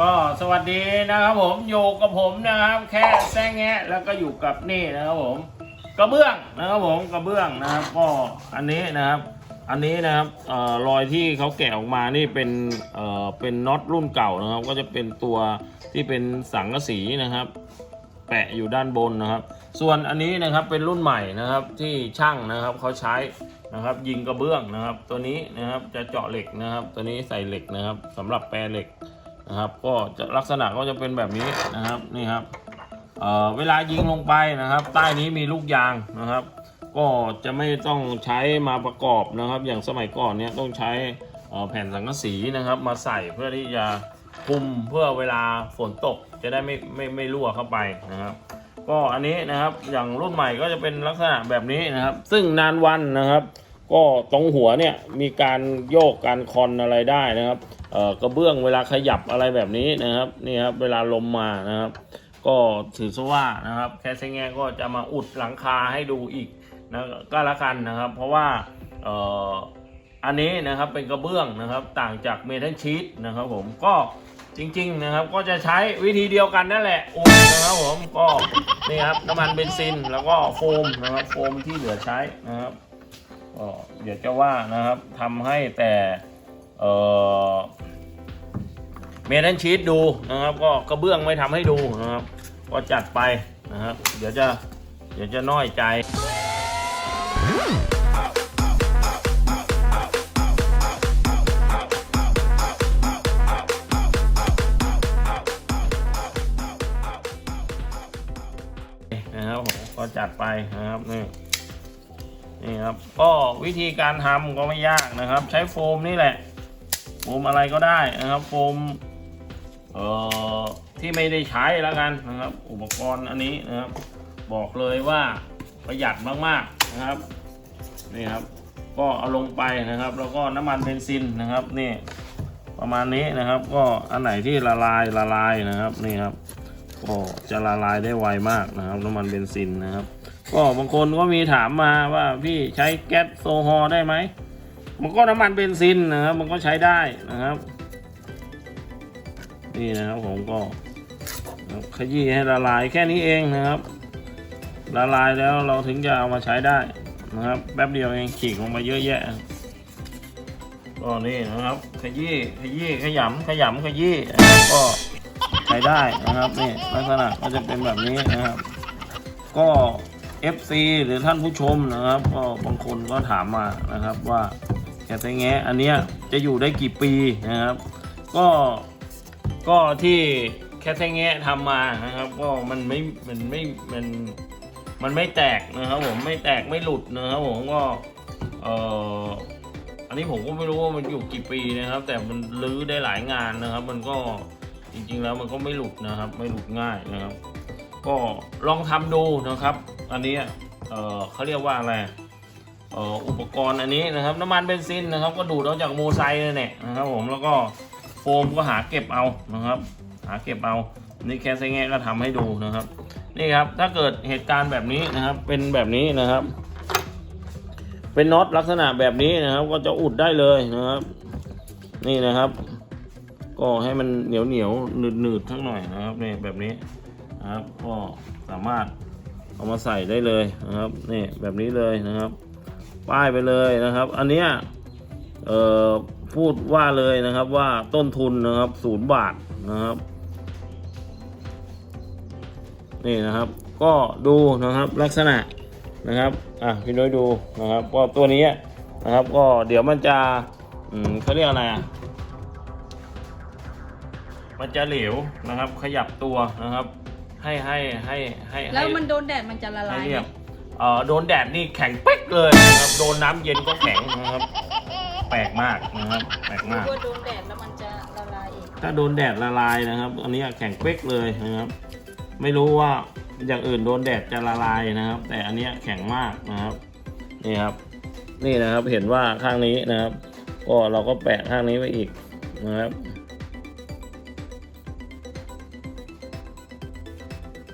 ก็สวัสดีนะครับผมอยู่กับผมนะครับแค่แซงแงะแล้วก็อยู่กับนี่นะครับผมกระเบื้องนะครับผมกระเบื้องนะครับก็อันนี้นะครับ อันนี้นะครับออรอยที่เขาแกะออกมานี่เป็นเอ่อเป็นน็อตรุ่นเก่านะครับ ก็จะเป็นตัวที่เป็นสังกะสีนะครับ แปะอยู่ด้านบนนะครับ ส่วนอันนี้นะครับเป็นรุ่นใหม่นะครับที่ช่างนะครับเขาใช้นะครับ ยิงกระเบื้องนะครับ ตัวนี้นะครับจะเจาะเหล็กนะครับ ตัวนี้ใส่เหล็กนะครับสำหรับแปรเหล็ก นะครับ ก็จะลักษณะก็จะเป็นแบบนี้นะครับนี่ครับเเวลายิงลงไปนะครับ ใต้นี้มีลูกยางนะครับ ก็จะไม่ต้องใช้มาประกอบนะครับ อย่างสมัยก่อนเนี่ยต้องใช้แผ่นสังกะสีนะครับ มาใส่เพื่อที่จะคุมเพื่อเวลาฝนตกจะได้ไม่ไม่ไม่รั่วเข้าไปนะครับ ก็อันนี้นะครับอย่างรุ่นใหม่ก็จะเป็นลักษณะแบบนี้นะครับ ซึ่งนานวันนะครับ ก็ตรงหัวเนี่ยมีการโยกการคอนอะไรได้นะครับ กระเบื้องเวลาขยับอะไรแบบนี้นะครับนี่ครับเวลาลมมานะครับ ก็ถือซะว่านะครับ แคสเซงแงก็จะมาอุดหลังคาให้ดูอีกนะก็แล้วกันนะครับ เพราะว่าอันนี้นะครับเป็นกระเบื้องนะครับต่างจากเมทัลชีตนะครับผมก็จริงๆนะครับก็จะใช้วิธีเดียวกันนั่นแหละอุดนะครับผมก็นี่ครับน้ำมันเบนซินแล้วก็โฟมนะครับโฟมที่เหลือใช้นะครับก็เดี๋ยวจะว่านะครับทำให้แต่ เมทัลชีตดูนะครับ ก็กระเบื้องไม่ทำให้ดูนะครับ ก็จัดไปนะครับเดี๋ยวจะเดี๋ยวจะน้อยใจนะครับผมก็จัดไปนะครับนี่นี่ครับก็วิธีการทำก็ไม่ยากนะครับ ใช้โฟมนี่แหละ โฟมอะไรก็ได้นะครับ โฟมเอ่อที่ไม่ได้ใช้แล้วกันนะครับ อุปกรณ์อันนี้นะครับ บอกเลยว่าประหยัดมากๆนะครับนี่ครับ ก็เอาลงไปนะครับ แล้วก็น้ำมันเบนซินนะครับนี่ประมาณนี้นะครับ ก็อันไหนที่ละลายละลายนะครับนี่ครับก็จะละลายได้ไวมากนะครับ น้ำมันเบนซินนะครับ ก็บางคนก็มีถามมาว่าพี่ใช้แก๊สโซฮอล์ได้ไหม มันก็น้ำมันเบนซินนะครับ มันก็ใช้ได้นะครับ นี่นะครับผมก็ขยี้ให้ละลายแค่นี้เองนะครับ ละลายแล้วเราถึงจะเอามาใช้ได้นะครับแป๊บเดียวเองฉีกลงมาเยอะแยะก็นี่นะครับ ขยี้ขยี้ขยำขยำขยี้นะครับก็ใช้ได้นะครับนี่ลักษณะก็จะเป็นแบบนี้นะครับ ก็ FC หรือท่านผู้ชมนะครับ ก็บางคนก็ถามมานะครับว่า แกะไซแงะอันเนี้ยจะอยู่ได้กี่ปีนะครับ ก็ก็ที่แคทไซแงะทำมานะครับ ก็มันไม่มันไม่มันมันไม่แตกนะครับผมไม่แตกไม่หลุดนะครับผมก็เอ่ออันนี้ผมก็ไม่รู้ว่ามันอยู่กี่ปีนะครับ แต่มันรื้อได้หลายงานนะครับ มันก็จริงๆแล้วมันก็ไม่หลุดนะครับ ไม่หลุดง่ายนะครับ ก็ลองทำดูนะครับ อันนี้เออเขาเรียกว่าอะไร อุปกรณ์อันนี้นะครับน้ำมันเบนซินนะครับ ก็ดูดออกจากโมไซค์เลยเนี่ยนะครับผมแล้วก็โฟมก็หาเก็บเอานะครับ หาเก็บเอานี่แค่ไซแงะก็ทำให้ดูนะครับ นี่ครับถ้าเกิดเหตุการณ์แบบนี้นะครับ เป็นแบบนี้นะครับ เป็นน็อตลักษณะแบบนี้นะครับ ก็จะอุดได้เลยนะครับ นี่นะครับ ก็ให้มันเหนียวเหนียวหนืดหนืดทั้งหน่อยนะครับนี่แบบนี้นะครับ ก็สามารถเอามาใส่ได้เลยนะครับนี่แบบนี้เลยนะครับ ป้ายไปเลยนะครับ อันเนี้ยเอ่อพูดว่าเลยนะครับว่าต้นทุนนะครับศูนย์บาทนะครับนี่นะครับก็ดูนะครับลักษณะนะครับอะพี่น้อยดูนะครับก็ตัวนี้นะครับก็เดี๋ยวมันจะอืมเขาเรียกอะไรอะมันจะเหลวนะครับ ขยับตัวนะครับ ให้ให้ให้ให้แล้วให้มันโดนแดดมันจะละลาให้ยเรีไหยมบ เอ่อโดนแดดนี่แข็งเป๊กเลยนะครับโดนน้ำเย็นก็แข็งนะครับ แปลกมากนะครับแปลกมาก กลัวโดนแดดแล้วมันจะละลายอีกถ้าโดนแดดละลายนะครับ อันนี้แข็งเป๊กเลยนะครับ ไม่รู้ว่าอย่างอื่นโดนแดดจะละลายนะครับ แต่อันเนี้ยแข็งมากนะครับ นี่ครับ นี่นะครับเห็นว่าข้างนี้นะครับ ก็เราก็แปะข้างนี้ไว้อีกนะครับ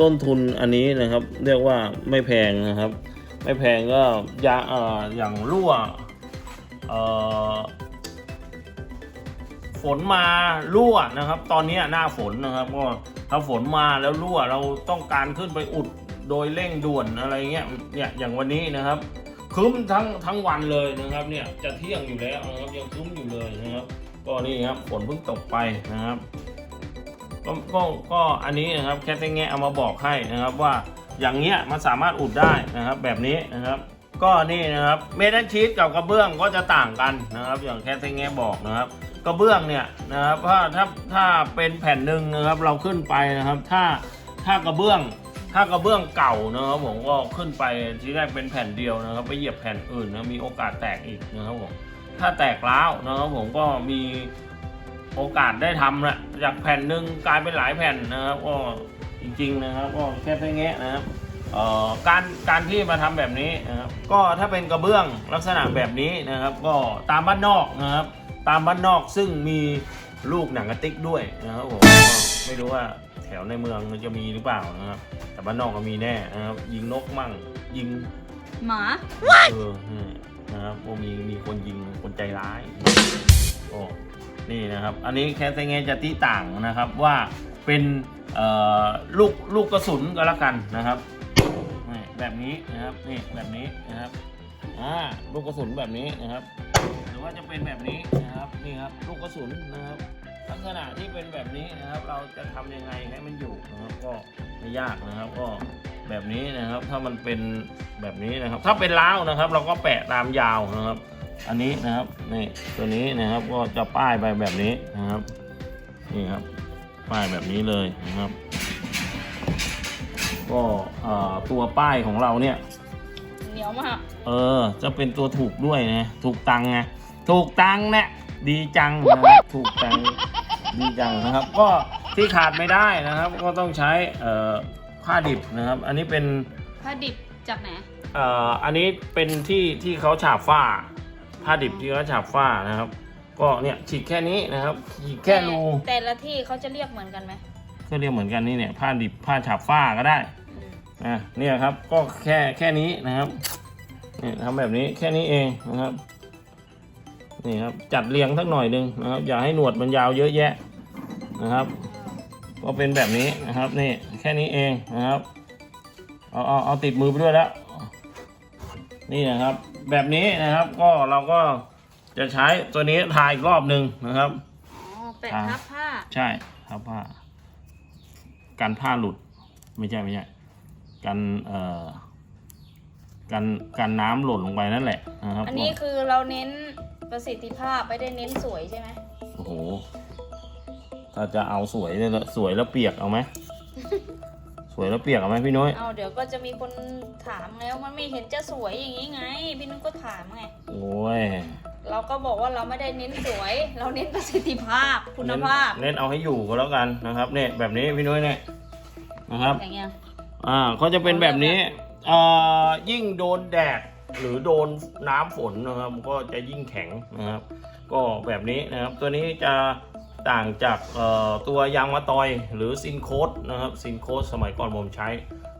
ต้นทุนอันนี้นะครับ เรียกว่าไม่แพงนะครับ ไม่แพงก็ยาเอ่ออย่างรั่วเอ่อฝนมารั่วนะครับ ตอนนี้หน้าฝนนะครับก็ถ้าฝนมาแล้วรั่วเราต้องการขึ้นไปอุดโดยเร่งด่วนอะไรเงี้ยเนี่ยอย่างวันนี้นะครับคึ้มทั้งทั้งวันเลยนะครับเนี่ยจะเที่ยงอยู่แล้วนะครับยังคึ้มอยู่เลยนะครับ ก็นี่ครับฝนเพิ่งตกไปนะครับ ก็ก็ก็อันนี้นะครับแค่แง่เอามาบอกให้นะครับว่าอย่างเงี้ยมันสามารถอุดได้นะครับแบบนี้นะครับ ก็นี่นะครับเมทัลชีตกับกระเบื้องก็จะต่างกันนะครับอย่างแค่แง่บอกนะครับกระเบื้องเนี่ยนะครับถ้าถ้าถ้าเป็นแผ่นหนึ่งนะครับเราขึ้นไปนะครับ ถ้าถ้ากระเบื้องถ้ากระเบื้องเก่านะครับผมก็ขึ้นไปที่แรกเป็นแผ่นเดียวนะครับ ไปเหยียบแผ่นอื่นนะมีโอกาสแตกอีกนะครับผมถ้าแตกร้าวนะครับผมก็มี โอกาสได้ทำแหละจากแผ่นหนึ่งกลายเป็นหลายแผ่นนะครับก็จริงๆนะครับก็แค่แค่แงะนะครับเอ่อการการที่มาทำแบบนี้นะครับก็ถ้าเป็นกระเบื้องลักษณะแบบนี้นะครับ ก็ตามบ้านนอกนะครับ ตามบ้านนอกซึ่งมีลูกหนังกระติกด้วยนะครับผมก็ไม่รู้ว่าแถวในเมืองมันจะมีหรือเปล่านะครับ แต่บ้านนอกก็มีแน่นะครับ ยิงนกมั่งยิงหมาเออนี่นะครับโอ้มีมีคนยิงคนใจร้ายโอ้ นี่นะครับ อันนี้แค่แต่ไงจะที่ต่างนะครับว่าเป็นลูกลูกกระสุนก็แล้วกันนะครับแบบนี้นะครับนี่แบบนี้นะครับอ่าลูกกระสุนแบบนี้นะครับ หรือว่าจะเป็นแบบนี้นะครับนี่ครับลูกกระสุนนะครับลักษณะที่เป็นแบบนี้นะครับ เราจะทำยังไงให้มันอยู่นะครับก็ไม่ยากนะครับ ก็แบบนี้นะครับ ถ้ามันเป็นแบบนี้นะครับ ถ้าเป็นล้าวนะครับ เราก็แปะตามยาวนะครับ อันนี้นะครับนี่ตัวนี้นะครับก็จะป้ายไปแบบนี้นะครับนี่ครับป้ายแบบนี้เลยนะครับ ก็เอ่อตัวป้ายของเราเนี่ยเหนียวมากเออ จะเป็นตัวถูกด้วยนะถูกตังค์ไงถูกตังค์เนี่ยดีจังนะครับถูกตังค์ดีจังนะครับ ก็ที่ขาดไม่ได้นะครับ ก็ต้องใช้เอ่อผ้าดิบนะครับ อันนี้เป็นผ้าดิบจากไหนเอ่ออันนี้เป็นที่ที่เขาฉาบฝ้า ผ้าดิบที่เขาฉาบฝ้านะครับ ก็เนี่ยฉีกแค่นี้นะครับฉีกแค่รูแต่แต่ละที่เขาจะเรียกเหมือนกันไหมก็เรียกเหมือนกันนี่เนี่ยผ้าดิบผ้าฉาบฝ้าก็ได้อืมอะเนี่ยครับก็แค่แค่นี้นะครับนี่ทำแบบนี้แค่นี้เองนะครับนี่ครับจัดเรียงสักหน่อยหนึงนะครับ อย่าให้หนวดมันยาวเยอะแยะนะครับ ก็เป็นแบบนี้นะครับนี่แค่นี้เองนะครับเอาเอาเอาติดมือไปด้วยแล้วนี่นะครับ แบบนี้นะครับ ก็เราก็จะใช้ตัวนี้ทาอีกรอบหนึ่งนะครับ อ๋อแปะอ่าทับผ้า ใช่ครับผ้ากันผ้าหลุดไม่ใช่ไม่ใช่กันเอ่อกันกันน้ำหล่นลงไปนั่นแหละนะครับอันนี้คือเราเน้นประสิทธิภาพไม่ได้เน้นสวยใช่ไหมโอ้โหถ้าจะเอาสวยเนี่ยสวยแล้วเปียกเอาไหม สวยแล้วเปียกเอาไหมพี่นุ้ยเอาเดี๋ยวก็จะมีคนถามแล้วมันไม่เห็นจะสวยอย่างนี้ไง พี่นุ้ยก็ถามไงโอ้ยเราก็บอกว่าเราไม่ได้เน้นสวย เราเน้นประสิทธิภาพคุณภาพ เน้นเน้นเอาให้อยู่ก็แล้วกันนะครับเนี่ยแบบนี้พี่นุ้ยเนี่ยนะครับอย่างเงี้ยอ่าเขาจะเป็นแบบนี้เอ่อยิ่งโดนแดดหรือโดนน้ำฝนนะครับ ก็จะยิ่งแข็งนะครับ ก็แบบนี้นะครับ ตัวนี้จะ ต่างจากเอ่อตัวยางมะตอยหรือซินโคดนะครับซินโคดสมัยก่อนผมใช้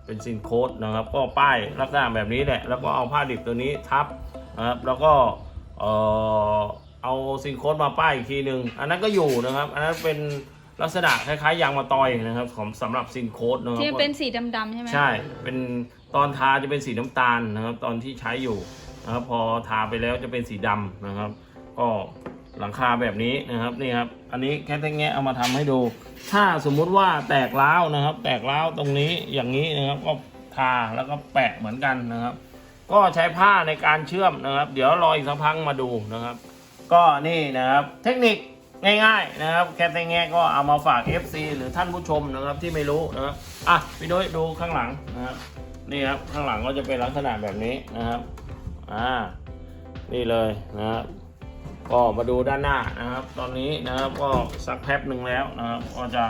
เป็นซินโคดนะครับ ก็ป้ายลักษณะแบบนี้แหละ แล้วก็เอาผ้าดิบตัวนี้ทับนะครับแล้วก็เอ่อเอาซินโคดมาป้ายอีกทีหนึ่งอันนั้นก็อยู่นะครับ อันนั้นเป็นลักษณะคล้ายๆยางมะตอยนะครับของสำหรับซินโคดนะครับที่เป็นสีดำๆใช่ไหมใช่เป็นตอนทาจะเป็นสีน้ำตาลนะครับ ตอนที่ใช้อยู่นะครับพอทาไปแล้วจะเป็นสีดำนะครับ ก็ หลังคาแบบนี้นะครับนี่ครับ อันนี้แค่แง่เอามาทำให้ดู ถ้าสมมุติว่าแตกร้าวนะครับ แตกร้าวตรงนี้อย่างนี้นะครับก็ทาแล้วก็แปะเหมือนกันนะครับ ก็ใช้ผ้าในการเชื่อมนะครับ เดี๋ยวรออีกสักพักมาดูนะครับ ก็นี่นะครับเทคนิคง่ายๆนะครับ แค่แต่แง่ก็เอามาฝาก FC หรือท่านผู้ชมนะครับที่ไม่รู้นะครับอะพี่ด้วยดูข้างหลังนะครับนี่ครับข้างหลังก็จะเป็นลักษณะแบบนี้นะครับอ่านี่เลยนะครับ ก็มาดูด้านหน้านะครับ ตอนนี้นะครับก็สักแป๊บหนึ่งแล้วนะครับ ก็จะ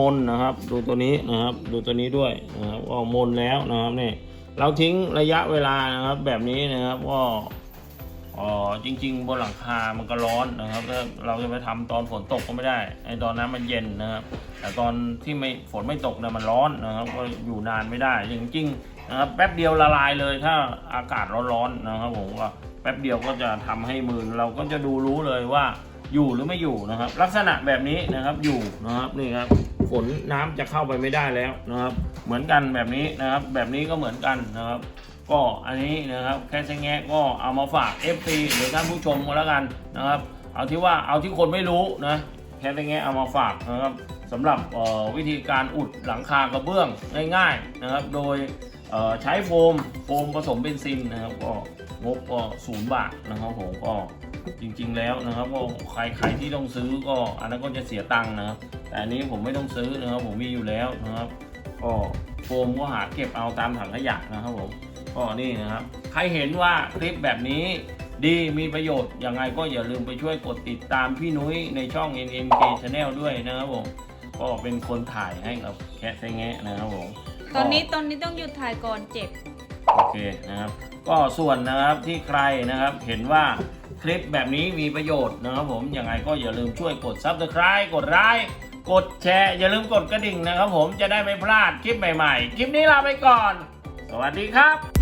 มนๆนะครับ ดูตัวนี้นะครับ ดูตัวนี้ด้วยนะครับก็มนแล้วนะครับนี่เราทิ้งระยะเวลานะครับ แบบนี้นะครับก็อ๋อจริง ๆ บนหลังคา มันก็ร้อนนะครับเราจะไปทำตอนฝนตกก็ไม่ได้ไอตอนนั้นมันเย็นนะครับ แต่ตอนที่ไม่ฝนไม่ตกเนี่ยมันร้อนนะครับ ก็อยู่นานไม่ได้จริงๆนะครับแป๊บเดียวละลายเลยถ้าอากาศร้อนๆนะครับผมก็ แป๊บเดียวก็จะทำให้มือเราก็จะดูรู้เลยว่าอยู่หรือไม่อยู่นะครับ ลักษณะแบบนี้นะครับอยู่นะครับนี่ครับฝนน้ำจะเข้าไปไม่ได้แล้วนะครับ เหมือนกันแบบนี้นะครับ แบบนี้ก็เหมือนกันนะครับ ก็อันนี้นะครับแค่แซงแงะก็เอามาฝาก FC หรือท่านผู้ชมก็แล้วกันนะครับ เอาที่ว่าเอาที่คนไม่รู้นะแค่แซงแงเอามาฝากนะครับสำหรับออวิธีการอุดหลังคากระเบื้องง่ายๆนะครับ โดย ใช้โฟมโฟมผสมเบนซินนะครับก็งบก็ศูนย์บาทนะครับผมก็จริงๆแล้วนะครับก็ใครใครที่ต้องซื้อก็อันนั้นก็จะเสียตังค์นะครับแต่อันนี้ผมไม่ต้องซื้อนะครับผมมีอยู่แล้วนะครับก็โฟมก็หาเก็บเอาตามถังขยะนะครับผมก็นี่นะครับ ใครเห็นว่าคลิปแบบนี้ดีมีประโยชน์ยังไงก็อย่าลืมไปช่วยกดติดตามพี่นุ้ยในช่อง NMK Channel ด้วยนะครับผมก็เป็นคนถ่ายให้กับแคะไซแงะนะครับผม ตอนนี้ตอนนี้ต้องหยุดถ่ายก่อนเจ็บ โอเคนะครับ ก็ส่วนนะครับที่ใครนะครับเห็นว่าคลิปแบบนี้มีประโยชน์นะครับผมยังไงก็อย่าลืมช่วยกด Subscribe กดไลค์กดแชร์ อย่าลืมกดกระดิ่งนะครับผมจะได้ไม่พลาดคลิปใหม่ๆ คลิปนี้ลาไปก่อน สวัสดีครับ